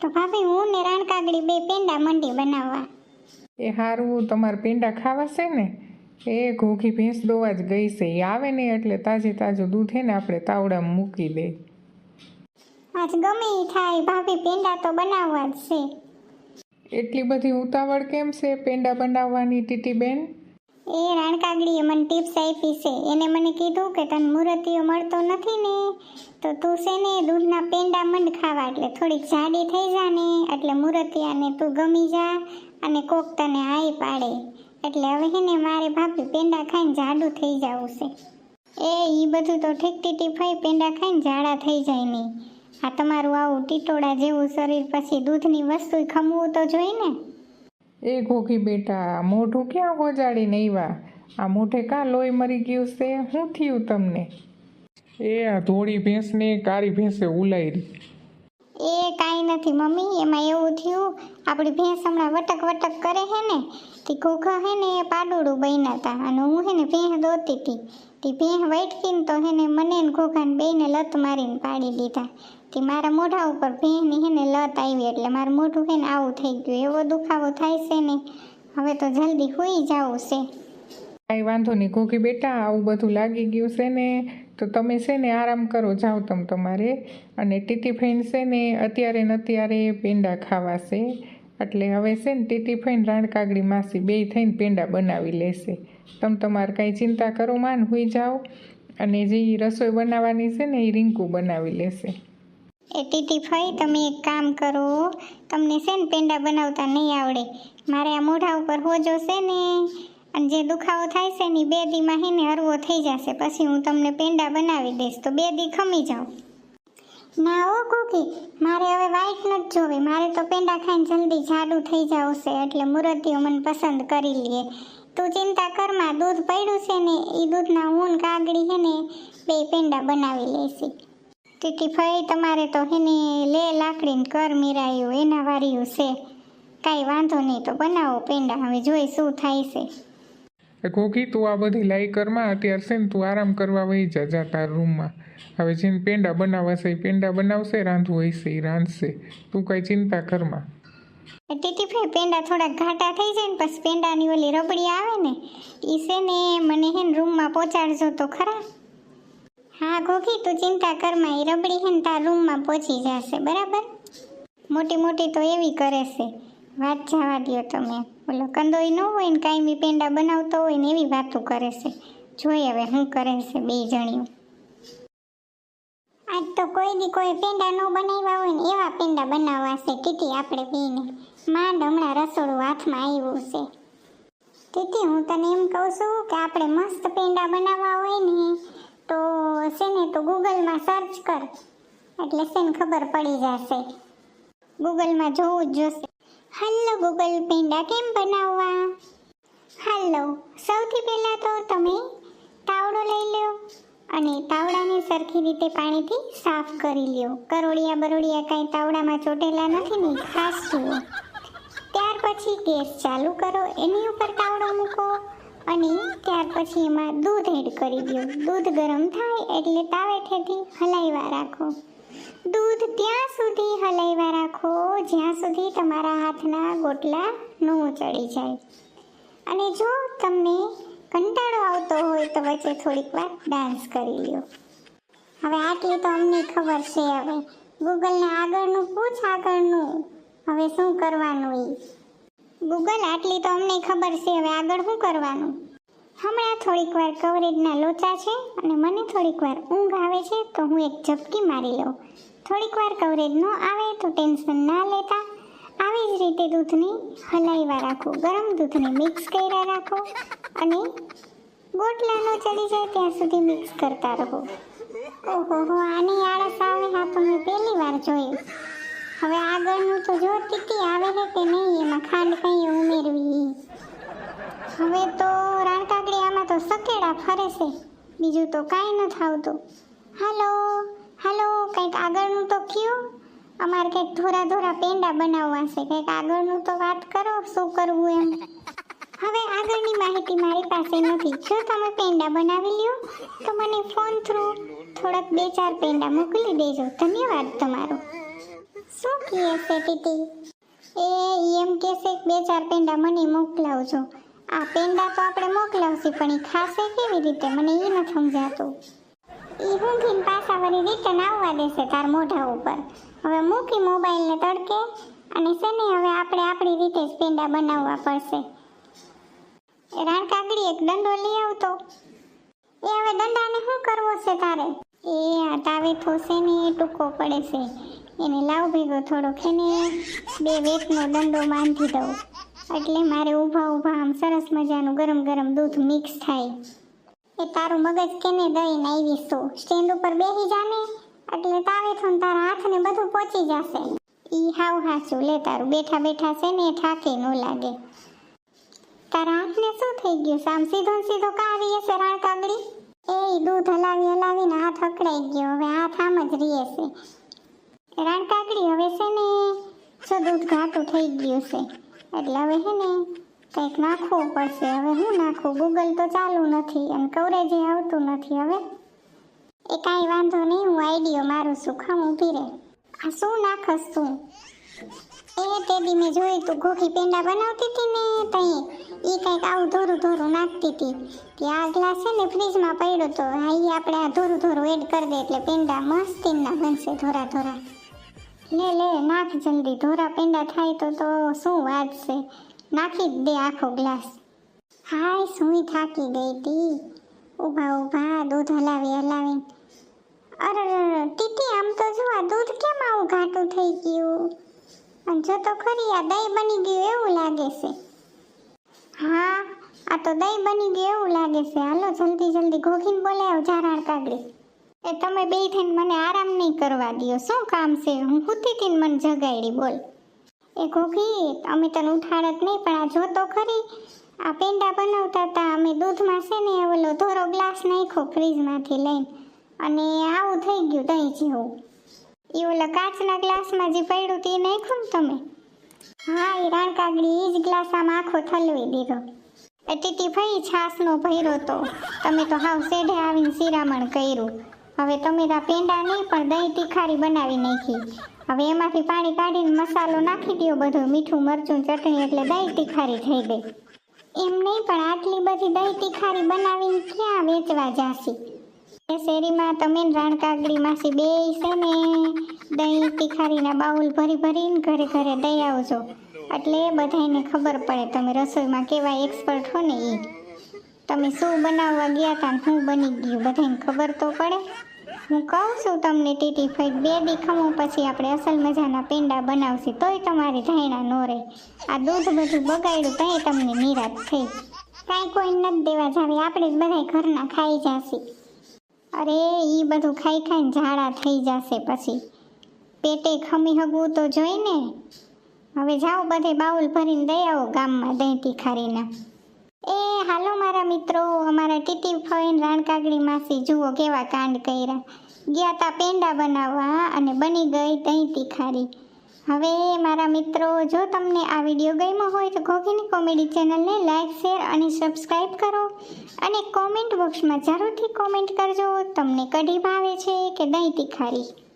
તો ભાભી હું ને રાણકાગડી બે પેંડા મંડી બનાવવા. એ હારું તમારે પેંડા ખાવા છે ને? એ ઘોઘી ભેંસ દોવા જ ગઈ છે એ આવે ને એટલે તાજે તાજું દૂધ હે ને આપણે તાવડામાં મૂકી દે. આજ ગમે થાય ભાભી પેંડા તો બનાવવા જ છે. એટલી બધી ઉતાવળ કેમ છે પેંડા બનાવવાની ટીટીબેન? એ રાણકાગડીએ મને ટિપ્સ આપી છે. એને મને કીધું કે તને મુરતીઓ મળતો નથી ને, તો તું છે ને દૂધના પેંડા મંડ ખાવા. એટલે થોડીક જાડી થઈ જા ને, એટલે મુરતિયાને તું ગમી જા અને કોક તને આઈ પાડે. એટલે હવે છે ને મારે ભાભી પેંડા ખાઈને જાડું થઈ જવું છે. એ ઈ બધું તો ઠીક ટીટી ફઈ પેંડા ખાઈને જાડા થઈ જાય નહીં આ તમારું આવું ટીટોળા જેવું શરીર પછી દૂધની વસ્તુ ખમવું તો જોઈએ ને? એ ઘોઘી બેટા મોઢું ક્યાં ગોજાડીને આવ્યા આ મોઢે કાં લોહી મરી ગયું છે? શું થયું તમને? એ આ ધોળી ભેંસને કાળી ભેંસે ઉલાયરી. એ કાંઈ નથી મમ્મી એમાં એવું થયું આપણી ભેંસ હમણાં વટક વટક કરે હે ને તે ઘોઘા હે ને એ પાડોળું બન્યા હતા અને હું હે ને ભેંસ દોતી હતી તે ભેંસ વટકીને તો હે ને મને ને ઘોઘાને બેને લત મારીને પાડી દીધા. તે મારા મોઢા ઉપર ભેની હે ને લત આવી એટલે મારું મોઢું હે ને આવું થઈ ગયું. એવો દુખાવો થાય છે ને, હવે તો જલ્દી હોઈ જવું છે. કાંઈ વાંધો નહીં, ઘોઘી બેટા, આવું બધું લાગી ગયું છે ને, તો તમે છે ને આરામ કરો, જાઓ તમ તમારે. અને ટીટી ફઈને છે ને, અત્યારે ને અત્યારે પેંડા ખાવાશે એટલે હવે છે ને ટીટી ફઈને રાણકાગડી માસી બેય થઈને પેંડા બનાવી લેશે તમે તમારે કાંઈ ચિંતા કરો, માન હોઈ જાઓ. અને જે રસોઈ બનાવવાની છે ને એ રીંકુ બનાવી લેશે એ ટીટી ફઈ, તમે એક કામ કરો. તમને છે ને પેંડા બનાવતા નહીં આવડે. મારે આ મોઢા ઉપર હોજો છે ને. અને જે દુખાવો થાય છે ને બે દીમાં હે ને હરવો થઈ જશે. પછી હું તમને પેંડા બનાવી દઈશ. તો બે દી ખમી જાઓ. ના ઓ કોકી, મારે હવે વાઈટ નથી જોવી. મારે તો પેંડા ખાઈને જલ્દી જાડું થઈ જવું છે એટલે મુરતીઓ મને પસંદ કરી લઈએ તું ચિંતા કરમાં દૂધ પડ્યું છે ને એ દૂધના ઊન કાગડી છે ને, બે પેંડા બનાવી લેશી. ટીટી ફઈ તમારે તો હેને લે લાકડીને કર મીરાયું એના વાર્યું છે. કાંઈ વાંધો નહીં તો બનાવો પેંડા હવે જોઈ શું થાય છે. એ ઘોઘી તું આ બધી લાઈ કરમાં અત્યારે છે ને તું આરામ કરવા વહી જા જા તાર રૂમમાં. હવે જેને પેંડા બનાવશે એ પેંડા બનાવશે રાંધવું હશે એ રાંધશે. તું કાંઈ ચિંતા કરમાં એ ટીટી ફઈ પેંડા થોડા ઘાટા થઈ જાય ને પછી પેંડાની ઓલી રબડી આવે ને એ છે ને મને હે રૂમમાં પહોંચાડજો તો ખરા. હા ઘોઘી તું ચિંતા કરમાં એ રબડી હે તાર રૂમમાં પહોંચી જશે, બરાબર? મોટી મોટી તો એવી કરે છે. વાત જવા દો તમે. ઓલો કંદોઈ ન હોય ને કાંઈ પેંડા બનાવતો હોય ને એવી વાતો કરે છે. જોઈ હવે શું કરે છે બે જણીઓ. આજ તો કોઈ દી કોઈ પેંડા ન બનાવ્યા હોય ને એવા પેંડા બનાવવા છે. ટીટી, આપણે બેને માંડ હમણાં રસોડું હાથમાં આવ્યું છે. ટીટી, હું તને એમ કહું છું કે આપણે મસ્ત પેંડા બનાવવા હોય ને તો છે ને, તો ગૂગલમાં સર્ચ કર. એટલે છે ને, ખબર પડી જશે. ગૂગલમાં જોવું જ જોશે. હલો ગૂગલ પેંડા કેમ બનાવવા? હાલો સૌથી પહેલાં તો તમે તાવડો લઈ લો અને તાવડાને સરખી રીતે પાણીથી સાફ કરી લ્યો કરોડિયા બરોડિયા કાંઈ તાવડામાં ચોટેલા નથી ને, ખાસ જુઓ. ત્યાર પછી ગેસ ચાલુ કરો. એની ઉપર તાવડો મૂકો. અને ત્યાર પછી એમાં દૂધ એડ કરી દો દૂધ ગરમ થાય એટલે તાવેઠેથી હલાવ્યા રાખો. દૂધ ત્યાં સુધી હલાવ્યા રાખો, જ્યાં સુધી તમારા હાથના ગોટલા ન ચડી જાય. અને જો તમને કંટાળો આવતો હોય તો વચ્ચે થોડીક વાર ડાન્સ કરી લ્યો. હવે આટલી તો અમને ખબર છે હવે. ગૂગલને આગળનું પૂછ, આગળનું. હવે શું કરવાનું એ ગૂગલ આટલી તો અમને ખબર છે, હવે આગળ શું કરવાનું? હમણાં થોડીક વાર કવરેજના લોચા છે અને મને થોડીક વાર ઊંઘ આવે છે, તો હું એક ઝપકી મારી લઉં. થોડીક વાર કવરેજ ન આવે તો ટેન્શન ના લેતા આવી જ રીતે દૂધને હલાવ્યા રાખો. ગરમ દૂધને મિક્સ કર્યા રાખો અને ગોટલા ન ચડી જાય ત્યાં સુધી મિક્સ કરતા રહો. ઓહો આની આળસ આવે હા તો મેં પહેલી વાર જોયું. હવે આગળનું તો જો ટીટી આવે છે કે નહીં, એમાં ખાંડ કઈ ઉમેરવી. હવે તો રાણકાગડી આમાં તો સકેડા ફરે છે. બીજું તો કાંઈ ન થાવતું. હાલો હાલો, કંઈક આગળનું તો કયું? અમારે કંઈક ધોરા ધોરા પેંડા બનાવવા છે. કંઈક આગળનું તો વાત કરો, શું કરવું એમ. હવે આગળની માહિતી મારી પાસે નથી. જો તમે પેંડા બનાવી લ્યો, તો મને ફોન થ્રુ થોડાક બે ચાર પેંડા મોકલી દેજો. ધન્યવાદ તમારો. શું કહે છે ટીટી? એ એમ કહેશે છે બે ચાર પેંડા મને મોકલાવજો. આ પેંડા તો આપણે મોકલાવશી, પણ એ ખાશે કેવી રીતે? મને એ નથી સમજાતું. એ ઊંઘીને પાછા વળી રિટર્ન આવવા દેશે તાર મોઢા ઉપર. હવે મૂકી મોબાઈલને તડકે, અને છે ને હવે આપણે આપણી રીતે જ પેંડા બનાવવા પડશે. રાણ રાણકાગડી એક દંડો લઈ આવતો. એ હવે દંડાને શું કરવો છે તારે? એ આ તાવે થોસે ને એ ટૂંકો પડે છે. એને લાવ ભેગો થોડો ખેને બે વેટનો દંડો બાંધી દઉં. એટલે મારે ઊભા ઊભા આમ સરસ મજાનું ગરમ ગરમ દૂધ મિક્સ થાય. એ તારું મગજ કેને દઈને આવીશ તું? સ્ટેન્ડ ઉપર બેસી જાને એટલે તાવે થો તારા હાથને બધું પહોંચી જશે. ઈ હાવ હાચું. લે તારું. બેઠા બેઠા છે ને, એ થાકે ન લાગે. તારા હાથને શું થઈ ગયું? સામ સીધો સીધો કાવી હશે રાણ કાગડી એ દૂધ હલાવી હલાવીને હાથ અકળાઈ ગયો. હવે હાથ આમ જ રીએ છે. રાણ કાગડી હવે છે ને, જો દૂધ ઘાટું થઈ ગયું છે. એટલે હવે છે ને, કંઈક નાખવું પડશે. હવે હું નાખું? ગૂગલ તો ચાલુ નથી અને કવરેજે આવતું નથી હવે. એ કાંઈ વાંધો નહીં, હું આઈડિયો મારું છું ખમ ઊભી રહે. આ શું નાખસ તું? એ તે દી મેં જોયું તું ઘોખી પેંડા બનાવતી હતી ને તઈ. એ કંઈક આવું ધોરું ધોરું નાખતી હતી. કે આ ગ્લાસ છે ને ફ્રીજમાં પડ્યો તો, હા એ આપણે આ ધોરું ધોરું એડ કરી દે એટલે પેંડા મસ્તીના બનશે ધોરા ધોરા. લે લે, નાખ જલ્દી. ધોરા પેંડા થાય તો તો શું વાત છે? નાખી જ દે આખો ગ્લાસ. હાય, સુઈ થાકી ગઈ તી. ઊભા ઊભા, દૂધ હલાવી હલાવી અરે ટીટી, આમ તો જો, આ દૂધ કેમ આવું ઘાટું થઈ ગયું? અને જો તો ખરી, આ દહીં બની ગયું એવું લાગે છે. હા, આ તો દહીં બની ગયું એવું લાગે છે. હાલો, જલ્દી જલ્દી, ઘોઘીને બોલાવ જારાણ કાગડી એ તમે બે થઈને મને આરામ નહીં કરવા દો શું કામ છે? હું સૂતી થઈને મને જગાડી બોલ. એ ઘોઘી, અમે તને ઉઠાડત નહીં, પણ આ જો તો ખરી. આ પેંડા બનાવતા હતા અમે દૂધમાં છે ને, ઓલો ધોરો ગ્લાસ નાખ્યો ફ્રીજમાંથી લઈને. અને આવું થઈ ગયું દહીં જેવું. એ ઓલા કાચના ગ્લાસમાં જે પડ્યું તે નાખ્યું ને તમે? હા એ રાણકાગડી એ જ ગ્લાસ આમ આખો થલવી દીધો. ટીટી ભાઈ છાસનો ભૈરો તો. તમે તો હાવ સેઢે આવીને શિરામણ કર્યું. હવે તમે તો પેંડા નહીં, પણ દહીં તીખારી બનાવી નાખી. હવે એમાંથી પાણી કાઢીને મસાલો નાખી દો બધું, મીઠું, મરચું, ચટણી એટલે દહીં તીખારી થઈ ગઈ. એમ નહીં, પણ આટલી બધી દહીં તીખારી બનાવીને ક્યાં વેચવા જાશી? એ શેરીમાં તમે રાણકાગડી માસી બે છે ને. દહીં તીખારીના બાઉલ ભરી ભરીને ઘરે ઘરે દઈ આવજો. એટલે બધાને ખબર પડે તમે રસોઈમાં કેવા એક્સપર્ટ હો ને એ તમે શું બનાવવા ગયા હતા શું બની ગયું બધાને ખબર તો પડે. હું કહું છું તમને, ટીટી ફાઈટ બે દીખમો પછી આપણે અસલ મજાના પેંડા બનાવશે, તોય તમારી ધાયણા નો રહે. આ દૂધ બધું બગાડ્યું તોય તમને નિરાશ થઈ. કાંઈ કોઈ નથી દેવા જાવે, આપણે જ બધાય ઘરના ખાઈ જશે. અરે એ બધું ખાઈ ખાઈને ઝાડા થઈ જશે પછી. પેટે ખમી હગવું તો જોઈને. હવે જાઓ બધે બાઉલ ભરીને દઈ આવો ગામમાં દહીં તીખારીના. એ, હાલો મારા મિત્રો, અમારા ટીટી ફોઈન રાણકાગડી માસી, જુઓ કેવા કાંડ કર્યા. ગયા તા પેંડા બનાવવા અને બની ગઈ દહીં તીખારી હવે મારા મિત્રો, જો તમને આ વીડિયો ગમ્યો હોય તો ઘોઘીની કોમેડી ચેનલને લાઈક, શેર અને સબસ્ક્રાઈબ કરો. અને કોમેન્ટ બોક્સમાં જરૂરથી કોમેન્ટ કરજો. તમને કઢી ભાવે છે કે દહીં તીખારી